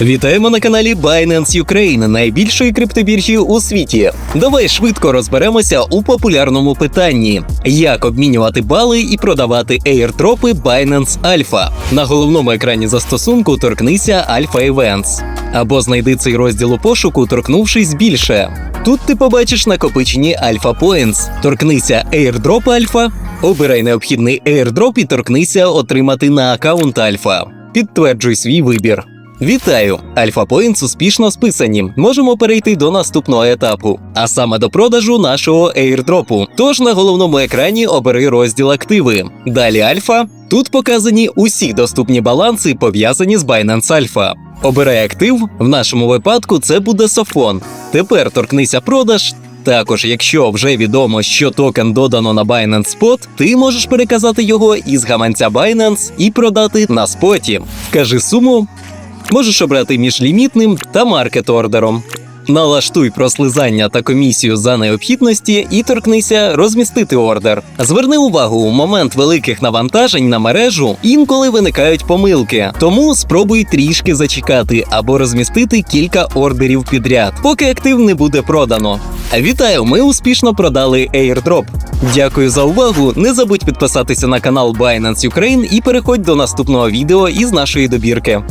Вітаємо на каналі Binance Ukraine, найбільшої криптобіржі у світі. Давай швидко розберемося у популярному питанні: як обмінювати бали і продавати аірдропи Binance Alpha. На головному екрані застосунку торкнися Alpha Events. Або знайди цей розділ у пошуку, торкнувшись більше. Тут ти побачиш накопичені Alpha Points. Торкнися Airdrop Alpha, обирай необхідний airdrop і торкнися отримати на аккаунт Alpha. Підтверджуй свій вибір. Вітаю! Альфа Points успішно списані. Можемо перейти до наступного етапу, а саме до продажу нашого airdropу. Тож на головному екрані обери розділ активи. Далі Альфа. Тут показані усі доступні баланси, пов'язані з Binance Alpha. Обирай актив. В нашому випадку це буде Софон. Тепер торкнися продаж. Також, якщо вже відомо, що токен додано на Binance Spot, ти можеш переказати його із гаманця Binance і продати на споті. Вкажи суму, Можеш обрати між лімітним та маркет ордером. Налаштуй прослизання та комісію за необхідності і торкнися розмістити ордер. Зверни увагу, у момент великих навантажень на мережу інколи виникають помилки, тому спробуй трішки зачекати або розмістити кілька ордерів підряд, поки актив не буде продано. Вітаю! Ми успішно продали airdrop. Дякую за увагу. Не забудь підписатися на канал Binance Ukraine і переходь до наступного відео із нашої добірки.